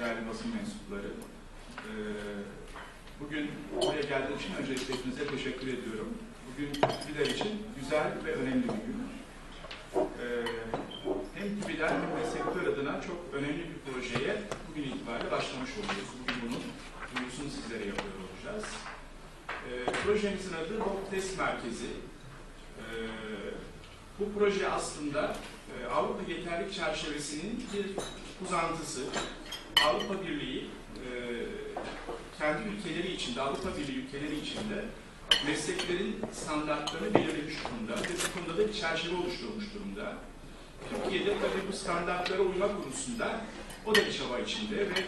değerli basın mensupları. Ee, bugün buraya geldiğiniz için öncelikle hepinize teşekkür ediyorum. Bugün TÜBİ'ler için güzel ve önemli bir gün. Ee, hem TÜBİ'ler hem de sektör adına çok önemli bir projeye bugün itibariyle başlamış oluyoruz. Bugün bunun duyurusunu sizlere yapıyor olacağız. Ee, projemizin adı Rock Test Merkezi. Ee, bu proje aslında e, Avrupa Yeterlik Çerçevesi'nin bir uzantısı. Avrupa Birliği e, kendi ülkeleri içinde, Avrupa Birliği ülkeleri içinde mesleklerin standartlarını belirlemiş durumda ve bu konuda da bir çerçeve oluşturmuş durumda. Türkiye'de tabii bu standartlara uyma konusunda o da bir çaba içinde ve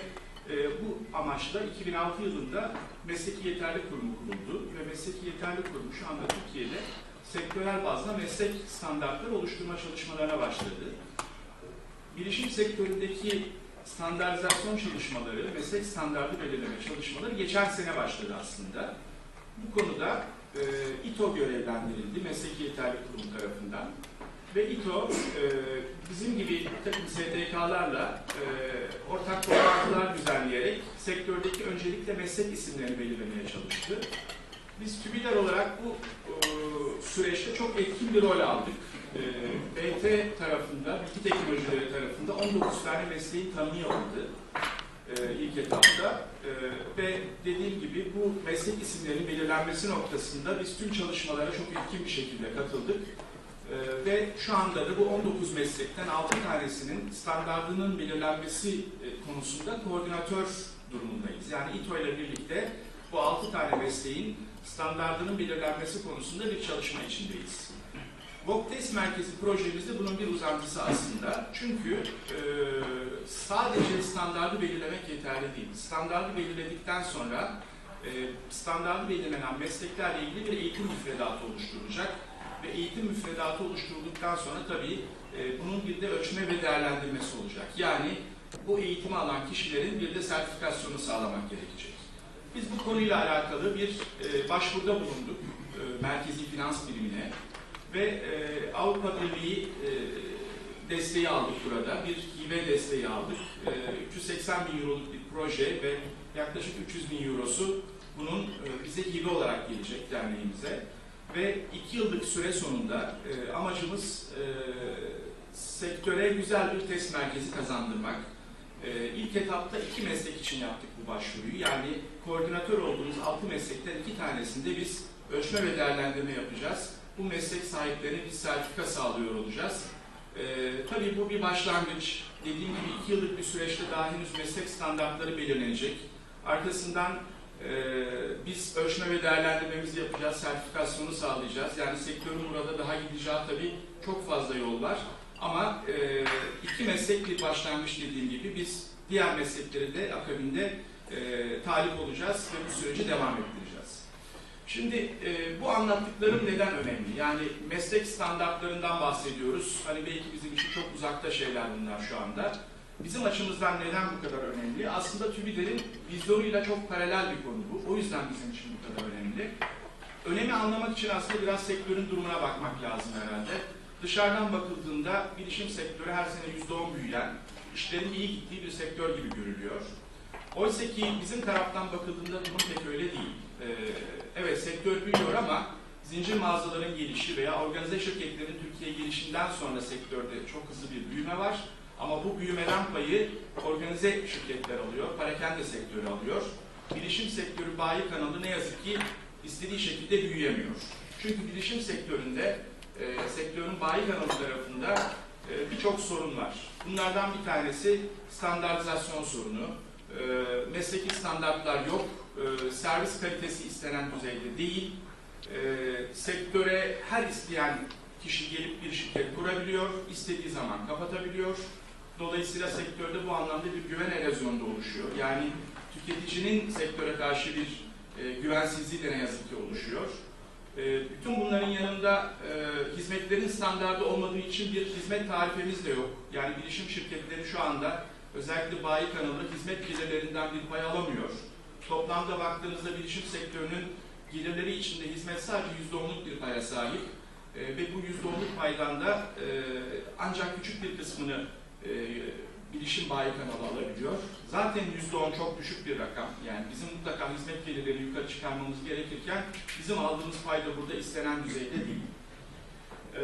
e, bu amaçla 2006 yılında Mesleki Yeterlik Kurumu kuruldu ve Mesleki Yeterlik Kurumu şu anda Türkiye'de sektörel bazda meslek standartları oluşturma çalışmalarına başladı. Bilişim sektöründeki standartizasyon çalışmaları, meslek standartı belirleme çalışmaları geçen sene başladı aslında. Bu konuda e, İTO görevlendirildi Mesleki Yeterlik Kurumu tarafından. Ve İTO e, bizim gibi takım STK'larla e, ortak toplantılar düzenleyerek sektördeki öncelikle meslek isimlerini belirlemeye çalıştı. Biz TÜBİ'ler olarak bu e, süreçte çok etkin bir rol aldık. E, BT tarafında, bilgi teknolojileri tarafında 19 tane mesleğin tanımı yapıldı e, ilk etapta. E, ve dediğim gibi bu meslek isimlerinin belirlenmesi noktasında biz tüm çalışmalara çok etkin bir şekilde katıldık. E, ve şu anda da bu 19 meslekten 6 tanesinin standartının belirlenmesi e, konusunda koordinatör durumundayız. Yani İTO ile birlikte bu 6 tane mesleğin standartının belirlenmesi konusunda bir çalışma içindeyiz. Workplace Merkezi projemizde bunun bir uzantısı aslında. Çünkü e, sadece standartı belirlemek yeterli değil. Standartı belirledikten sonra e, standartı belirlenen mesleklerle ilgili bir eğitim müfredatı oluşturulacak. Ve eğitim müfredatı oluşturulduktan sonra tabii e, bunun bir de ölçme ve değerlendirmesi olacak. Yani bu eğitimi alan kişilerin bir de sertifikasyonu sağlamak gerekecek. Biz bu konuyla alakalı bir e, başvuruda bulunduk e, Merkezi Finans Birimine ve e, Avrupa Birliği e, desteği aldık burada. Bir hibe desteği aldık. E, 380 bin euroluk bir proje ve yaklaşık 300 bin eurosu bunun e, bize hibe olarak gelecek derneğimize. Ve iki yıllık süre sonunda e, amacımız e, sektöre güzel bir test merkezi kazandırmak. E, ilk etapta iki meslek için yaptık bu başvuruyu. Yani koordinatör olduğumuz altı meslekten iki tanesinde biz ölçme ve değerlendirme yapacağız. Bu meslek sahiplerine bir sertifika sağlıyor olacağız. E, tabii bu bir başlangıç. Dediğim gibi iki yıllık bir süreçte daha henüz meslek standartları belirlenecek. Arkasından ee, biz ölçme ve değerlendirmemizi yapacağız, sertifikasyonu sağlayacağız. Yani sektörün burada daha gideceği tabii çok fazla yol var. Ama e, iki meslek bir başlangıç dediğim gibi biz diğer meslekleri de akabinde e, talip olacağız ve bu süreci devam ettireceğiz. Şimdi e, bu anlattıklarım neden önemli? Yani meslek standartlarından bahsediyoruz. Hani belki bizim için çok uzakta şeyler bunlar şu anda. Bizim açımızdan neden bu kadar önemli? Aslında TÜBİDER'in vizyonuyla çok paralel bir konu bu. O yüzden bizim için bu kadar önemli. Önemi anlamak için aslında biraz sektörün durumuna bakmak lazım herhalde. Dışarıdan bakıldığında bilişim sektörü her sene %10 büyüyen, işlerin iyi gittiği bir sektör gibi görülüyor. Oysa ki bizim taraftan bakıldığında durum pek öyle değil. Ee, evet sektör büyüyor ama zincir mağazaların gelişi veya organize şirketlerin Türkiye'ye gelişinden sonra sektörde çok hızlı bir büyüme var. Ama bu büyümeden payı organize şirketler alıyor, parakende sektörü alıyor. Bilişim sektörü bayi kanalı ne yazık ki istediği şekilde büyüyemiyor. Çünkü bilişim sektöründe, e, sektörün bayi kanalı tarafında e, birçok sorun var. Bunlardan bir tanesi standartizasyon sorunu. Mesleki standartlar yok, e, servis kalitesi istenen düzeyde değil. E, sektöre her isteyen kişi gelip bir şirket kurabiliyor, istediği zaman kapatabiliyor. Dolayısıyla sektörde bu anlamda bir güven erozyonu da oluşuyor. Yani tüketicinin sektöre karşı bir e, güvensizliği de ne yazık ki oluşuyor. E, bütün bunların yanında e, hizmetlerin standardı olmadığı için bir hizmet tarifemiz de yok. Yani bilişim şirketleri şu anda özellikle bayi kanalı hizmet gelirlerinden bir pay alamıyor. Toplamda baktığınızda bilişim sektörünün gelirleri içinde hizmet sadece %10'luk bir paya sahip. E, ve bu %10'luk paydan da e, ancak küçük bir kısmını e, bilişim bayi kanalı alabiliyor. Zaten %10 çok düşük bir rakam. Yani bizim mutlaka hizmet gelirlerini yukarı çıkarmamız gerekirken bizim aldığımız fayda burada istenen düzeyde değil. Ee,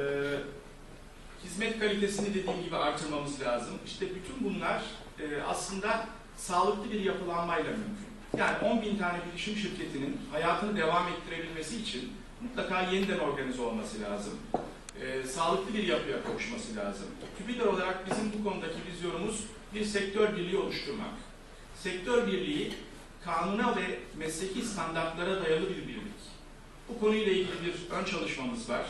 hizmet kalitesini dediğim gibi artırmamız lazım. İşte bütün bunlar e, aslında sağlıklı bir yapılanmayla mümkün. Yani 10 bin tane bilişim şirketinin hayatını devam ettirebilmesi için mutlaka yeniden organize olması lazım. Ee, sağlıklı bir yapıya kavuşması lazım. TÜBİDAR olarak bizim bu konudaki vizyonumuz bir sektör birliği oluşturmak. Sektör birliği kanuna ve mesleki standartlara dayalı bir birlik. Bu konuyla ilgili bir ön çalışmamız var.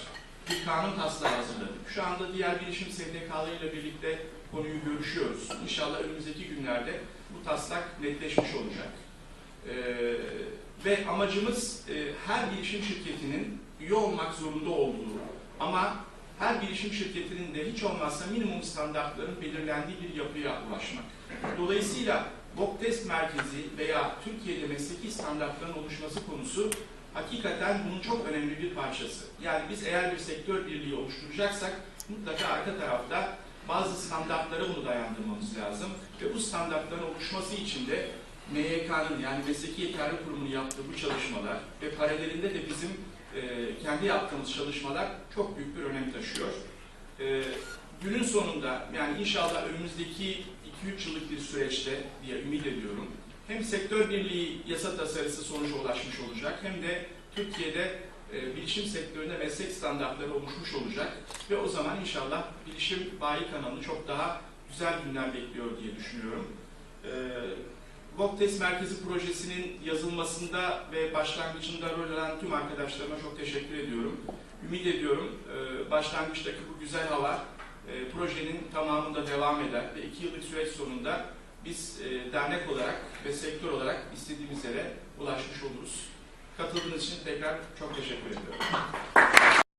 Bir kanun taslağı hazırladık. Şu anda diğer bilişim STK'larıyla birlikte konuyu görüşüyoruz. İnşallah önümüzdeki günlerde bu taslak netleşmiş olacak. Ee, ve amacımız e, her bilişim şirketinin üye olmak zorunda olduğu ama her bilişim şirketinin de hiç olmazsa minimum standartların belirlendiği bir yapıya ulaşmak. Dolayısıyla BOK test merkezi veya Türkiye'de mesleki standartların oluşması konusu hakikaten bunun çok önemli bir parçası. Yani biz eğer bir sektör birliği oluşturacaksak mutlaka arka tarafta bazı standartlara bunu dayandırmamız lazım ve bu standartların oluşması için de MYK'nın yani Mesleki Yeterli Kurumu'nun yaptığı bu çalışmalar ve paralelinde de bizim e, kendi yaptığımız çalışmalar çok büyük bir önem taşıyor. E, günün sonunda yani inşallah önümüzdeki 2-3 yıllık bir süreçte diye ümit ediyorum. Hem sektör birliği yasa tasarısı sonuca ulaşmış olacak hem de Türkiye'de e, bilişim sektöründe meslek standartları oluşmuş olacak ve o zaman inşallah bilişim bayi kanalını çok daha güzel günler bekliyor diye düşünüyorum. E, VOK Test Merkezi projesinin yazılmasında ve başlangıcında rol alan tüm arkadaşlarıma çok teşekkür ediyorum. Ümit ediyorum e, başlangıçtaki bu güzel hava e, projenin tamamında devam eder ve iki yıllık süreç sonunda biz e, dernek olarak ve sektör olarak istediğimiz yere ulaşmış oluruz. Katıldığınız için tekrar çok teşekkür ediyorum.